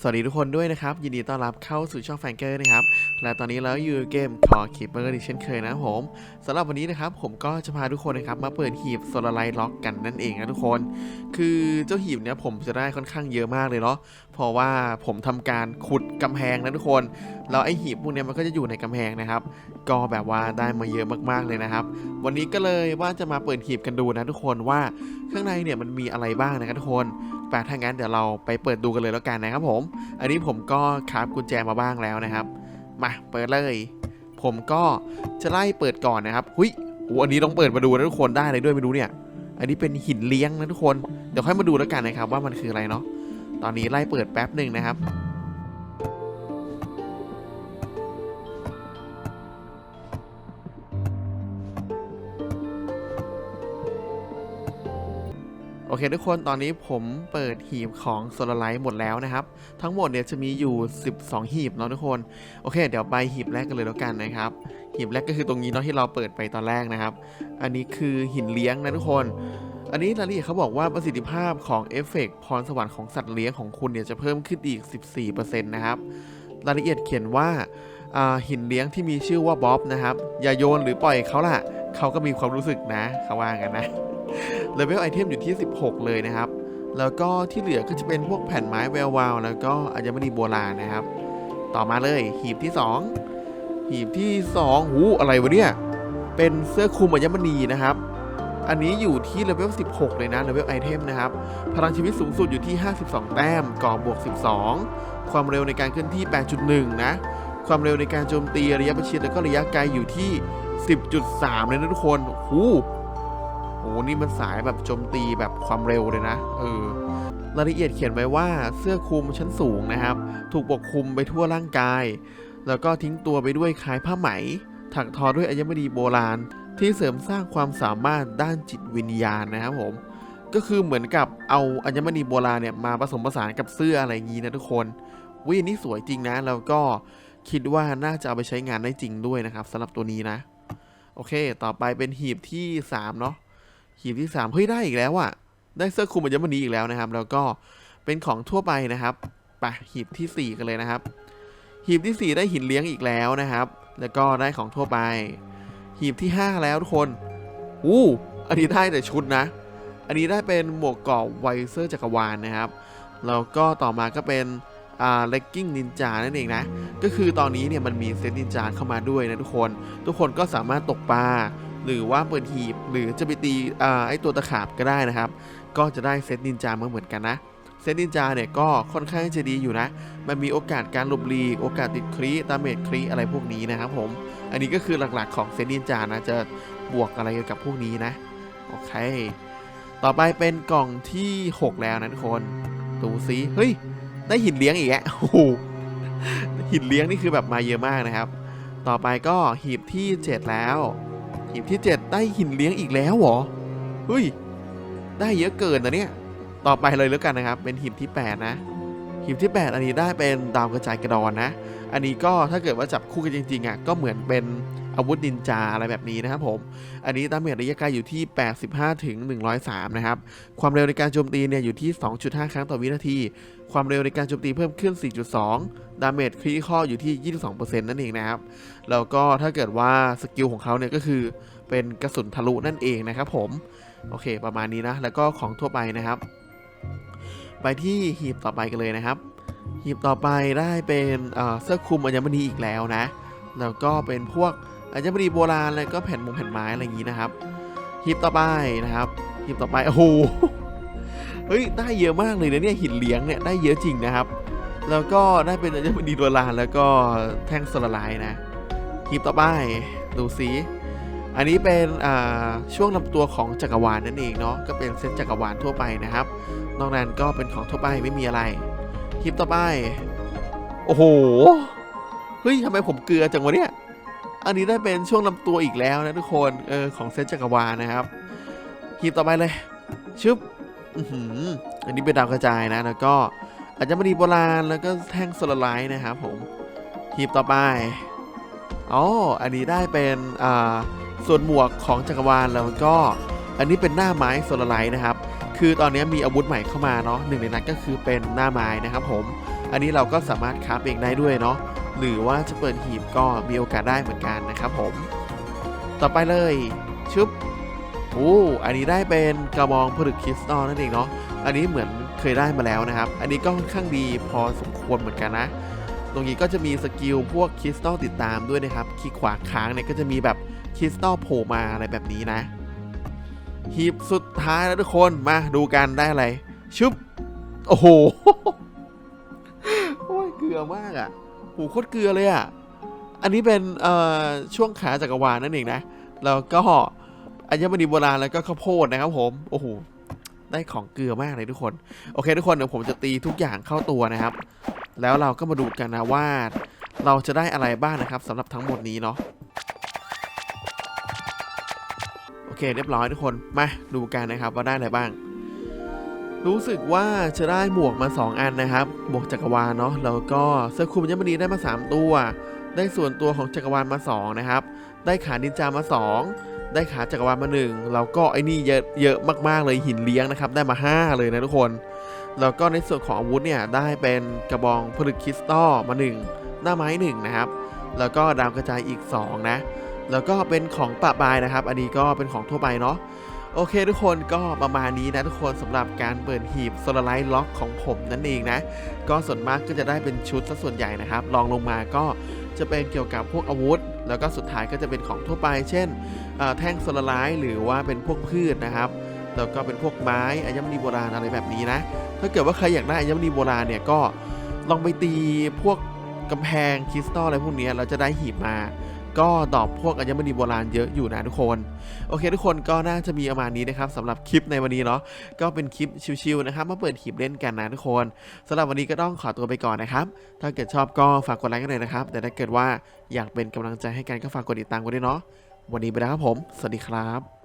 สวัสดีทุกคนด้วยนะครับ ยินดีต้อนรับเข้าสู่ช่องแฟนเกอร์นะครับ และตอนนี้เราอยู่เกมคอคีเปอร์ดิเช่นเคยนะครับผมสำหรับวันนี้นะครับ ผมก็จะพาทุกคนนะครับมาเปิดหีบโซลาไลท์ล็อกกันนั่นเองนะทุกคน คือเจ้าหีบเนี้ยผมจะได้ค่อนข้างเยอะมากเลยเนาะเพราะว่าผมทำการขุดกำแพงนะทุกคนแล้วไอหีบพวกเนี้ยมันก็จะอยู่ในกำแพงนะครับ ก็แบบว่าได้มาเยอะมากๆเลยนะครับ วันนี้ก็เลยว่าจะมาเปิดหีบกันดูนะทุกคนว่าข้างในเนี่ยมันมีอะไรบ้างนะครับทุกคนแปลถ้างั้นเดี๋ยวเราไปเปิดดูกันเลยแล้วกันนะครับผมอันนี้ผมก็คราบกุญแจมาบ้างแล้วนะครับ มาเปิดเลย ผมก็จะไล่เปิดก่อนนะครับหุยโอ้อันนี้ต้องเปิดมาดูนะทุกคนได้เลยด้วยไม่รู้เนี่ย อันนี้เป็นหินเลี้ยงนะทุกคน เดี๋ยวค่อยมาดูแล้วกันนะครับว่ามันคืออะไรเนาะ ตอนนี้ไล่เปิดแป๊บหนึ่งนะครับ โอเคทุกคนตอนนี้ผมเปิดหีบของโซลาไลท์หมดแล้วนะครับ ทั้งหมดเนี่ยจะมีอยู่ 12 หีบเนาะทุกคน โอเค เดี๋ยวไปหีบแรกกันเลยแล้วกันนะครับ หีบแรกก็คือตรงนี้เนาะที่เราเปิดไปตอนแรกนะครับ อันนี้คือหินเลี้ยงนะทุกคน อันนี้รายละเอียดเขาบอกว่าประสิทธิภาพของเอฟเฟกต์พรสวรรค์ของสัตว์เลี้ยงของคุณเนี่ยจะเพิ่มขึ้นอีก 14%นะครับรายละเอียดเขียนว่าอ่าหินเลี้ยงที่มีชื่อว่าบ๊อบนะครับอย่าโยนหรือปล่อยเขาล่ะเขาก็มีความรู้สึกนะเขาว่ากันนะ เลเวลไอเทมอยู่ที่ 16 เลยนะครับ แล้วก็ที่เหลือก็จะเป็นพวกแผ่นไม้แวววาว แล้วก็อัญมณีโบราณนะครับ ต่อมาเลยหีบที่ 2 หีบที่2หูอะไรวะเนี่ย เป็นเสื้อคลุมอัญมณีนะครับ อันนี้อยู่ที่เลเวล 16 เลยนะเลเวลไอเทมนะครับ พลังชีวิตสูงสุดอยู่ที่ 52 แต้มก่อบวก 12 ความเร็วในการเคลื่อนที่ 8.1 นะ ความเร็วในการโจมตีระยะประชิดแล้วก็ระยะไกลอยู่ที่ 10.3 เลยนะทุกคนหู อ้โหนี่มันสายแบบโจมตีแบบความเร็วเลยนะ เออรายละเอียดเขียนไว้ว่าเสื้อคลุมชั้นสูงนะครับ ถูกปกคลุมไปทั่วร่างกาย แล้วก็ทิ้งตัวไปด้วยคล้ายผ้าไหม ถักทอด้วยอัญมณีโบราณ ที่เสริมสร้างความสามารถด้านจิตวิญญาณนะครับผม ก็คือเหมือนกับเอาอัญมณีโบราณเนี่ยมาผสมผสานกับเสื้ออะไรงนี้นะทุกคนวิอันนี้สวยจริงนะ แล้วก็คิดว่าน่าจะเอาไปใช้งานได้จริงด้วยนะครับสำหรับตัวนี้นะ โอเค ต่อไปเป็นหีบที่สามเนาะ หีบที่3เฮ้ยได้อีกแล้วอะได้เสื้อคลุมอัญมณีอีกแล้วนะครับ แล้วก็เป็นของทั่วไปนะครับไปหีบทีสี่4 กันเลยนะครับ หีบทีสี่ 4 ได้หินเลี้ยงอีกแล้วนะครับ แล้วก็ได้ของทั่วไป หีบที่ 5 แล้วทุกคนอู้อันนี้ได้แต่ชุดนะ อันนี้ได้เป็นหมวกเกราะไวเซอร์จักรวาลนะครับ แล้วก็ต่อมาก็เป็นอ่าเลกกิ้งนินจานั่นเองนะ ก็คือตอนนี้เนี่ยมันมีเซตนินจาเข้ามาด้วยนะทุกคน ทุกคนก็สามารถตกปลา หรือว่าเปิดหีบหรือจะไปตีอ่าไอตัวตะขาบก็ได้นะครับ ก็จะได้เซตนินจามาเหมือนกันนะเซตนินจาเนี่ยก็ค่อนข้างจะดีอยู่นะ มันมีโอกาสการหลบหลีก โอกาสติดครีตาเมจครีอะไรพวกนี้นะครับผม อันนี้ก็คือหลักๆของเซตนินจานะ จะบวกอะไรกับพวกนี้นะ โอเค ต่อไปเป็นกล่องที่ 6 แล้วนะทุกคน ดูซิเฮ้ย ได้หินเลี้ยงอีกแล้วโอ้โหหินเลี้ยงนี่คือแบบมาเยอะมากนะครับ ต่อไปก็หีบที่ 7 แล้ว หีบที่ 7 ได้หินเลี้ยงอีกแล้วเหรอเฮ้ยได้เยอะเกินนะเนี่ยต่อไปเลยแล้วกันนะครับ เป็นหีบที่ 8 นะหีบที่ 8 อันนี้ได้เป็นดาวกระจายกระดอนนะ อันนี้ก็ถ้าเกิดว่าจับคู่กันจริงๆอะก็เหมือนเป็น อาวุธนินจาอะไรแบบนี้นะครับผม อันนี้ดาเมจระยะไกลอยู่ที่ 85ถึง103 นะครับ ความเร็วในการโจมตีเนี่ยอยู่ที่ 2.5 ครั้งต่อวินาที ความเร็วในการโจมตีเพิ่มขึ้น 4.2 ดาเมจคริติคออยู่ที่ 22%นั่นเองนะครับ แล้วก็ถ้าเกิดว่าสกิลของเขาเนี่ยก็คือเป็นกระสุนทะลุนั่นเองนะครับผม โอเค ประมาณนี้นะ แล้วก็ของทั่วไปนะครับ ไปที่หีบต่อไปกันเลยนะครับหีบต่อไปได้เป็นเสื้อคลุมอัญมณีอีกแล้วนะ แล้วก็เป็นพวก อัญมณีโบราณแล้วก็แผ่นมุงแผ่นไม้อะไรอย่างนี้นะครับหีบต่อไปนะครับหีบต่อไปโอ้โหเฮ้ยได้เยอะมากเลยนะเนี่ยหินเลี้ยงเนี่ยได้เยอะจริงนะครับ แล้วก็ได้เป็นอัญมณีโบราณแล้วก็แท่งสลาไลท์นะหีบต่อไปดูสิอันนี้เป็นอ่าช่วงลำตัวของจักรวาลนั่นเองเนาะก็เป็นเซตจักรวาลทั่วไปนะครับ นอกนั้นก็เป็นของทั่วไปไม่มีอะไรหีบต่อไป โอ้โหเฮ้ยทำไมผมเกลือจังวะเนี่ย อันนี้ได้เป็นช่วงลำตัวอีกแล้วนะทุกคนเออของเซตจักรวาลนะครับหีบต่อไปเลยชึบอันนี้เป็นดาวกระจายนะ แล้วก็อาจจะมณีโบราณแล้วก็แท่งโซลาไลท์นะครับผมหีบต่อไปอ๋ออันนี้ได้เป็นอ่าส่วนหมวกของจักรวาลแล้วก็อันนี้เป็นหน้าไม้โซลาไลท์นะครับ คือตอนนี้มีอาวุธใหม่เข้ามาเนาะหนึ่งในนั้นก็คือเป็นหน้าไม้นะครับผม อันนี้เราก็สามารถคราฟเองได้ด้วยเนาะ หรือว่าจะเปิดหีบก็มีโอกาสได้เหมือนกันนะครับผม ต่อไปเลยชุบโอ้อันนี้ได้เป็นกระบองผลึกคริสตัลนั่นเองเนาะอันนี้เหมือนเคยได้มาแล้วนะครับ อันนี้ก็ค่อนข้างดีพอสมควรเหมือนกันนะ ตรงนี้ก็จะมีสกิลพวกคริสตัลติดตามด้วยนะครับคลิกขวาค้างเนี่ยก็จะมีแบบคริสตัลโผล่มาอะไรแบบนี้นะหีบสุดท้ายแล้วทุกคนมาดูกันได้อะไรชุบโอ้โหโอ้ยเกลือมากอะ่ะ หูโคตรเกลือเลยอะ่ะ อันนี้เป็นเอ่อช่วงขาจักรวาลนั่นเองนะ แล้วก็อัญมณีโบราณแล้วก็ข้าวโพดนะครับผม โอ้โห ได้ของเกลือมากเลยทุกคน โอเคทุกคนเดี๋ยวผมจะตีทุกอย่างเข้าตัวนะครับ แล้วเราก็มาดูกันนะว่า เราจะได้อะไรบ้างนะครับสำหรับทั้งหมดนี้เนาะ โอเคเรียบร้อยทุกคน มาดูกันนะครับว่าได้อะไรบ้าง รู้สึกว่าจะได้หมวกมา 2 อันนะครับหมวกจักรวาลเนาะแล้วก็เสื้อคลุมอัมณีได้มา 3 ตัว ได้ส่วนตัวของจักรวาลมา 2 นะครับ ได้ขานินจามา 2 ได้ขาจักรวาลมา 1 แล้วก็ไอ้นี่เยอะเยอะมากๆเลยหินเลี้ยงนะครับ ได้มา 5 เลยนะทุกคน แล้วก็ในส่วนของอาวุธเนี่ยได้เป็นกระบองผลึกคริสตัลมา 1 หน้าไม้1นะครับแล้วก็ดาวกระจายอีก 2 นะ แล้วก็เป็นของปะบายนะครับ อันนี้ก็เป็นของทั่วไปเนาะ โอเคทุกคนก็ประมาณนี้นะทุกคนสำหรับการเปิดหีบโซลาไลท์ล็อกของผมนั่นเองนะ ก็ส่วนมากก็จะได้เป็นชุดซะส่วนใหญ่นะครับลองลงมาก็จะเป็นเกี่ยวกับพวกอาวุธ แล้วก็สุดท้ายก็จะเป็นของทั่วไป เช่นแท่งโซลาไลท์หรือว่าเป็นพวกพืชนะครับแล้วก็เป็นพวกไม้อัญมณีโบราณอะไรแบบนี้นะ ถ้าเกิดว่าใครอยากได้อัญมณีโบราณเนี่ยก็ลองไปตีพวกกำแพงคริสตัลอะไรพวกนี้เราจะได้หีบมา ก็ดอบพวกอัญมณีโบราณเยอะอยู่นะทุกคน โอเค ทุกคนก็น่าจะมีประมาณนี้นะครับสำหรับคลิปในวันนี้เนาะก็เป็นคลิปชิวๆนะครับมาเปิดหีบเล่นกันนะทุกคนสำหรับวันนี้ก็ต้องขอตัวไปก่อนนะครับ ถ้าเกิดชอบก็ฝากกดไลค์กันเลยนะครับ แต่ถ้าเกิดว่าอยากเป็นกำลังใจให้กันก็ฝากกดติดตามกันด้วยเนาะวันนี้ไปแล้วครับผม สวัสดีครับ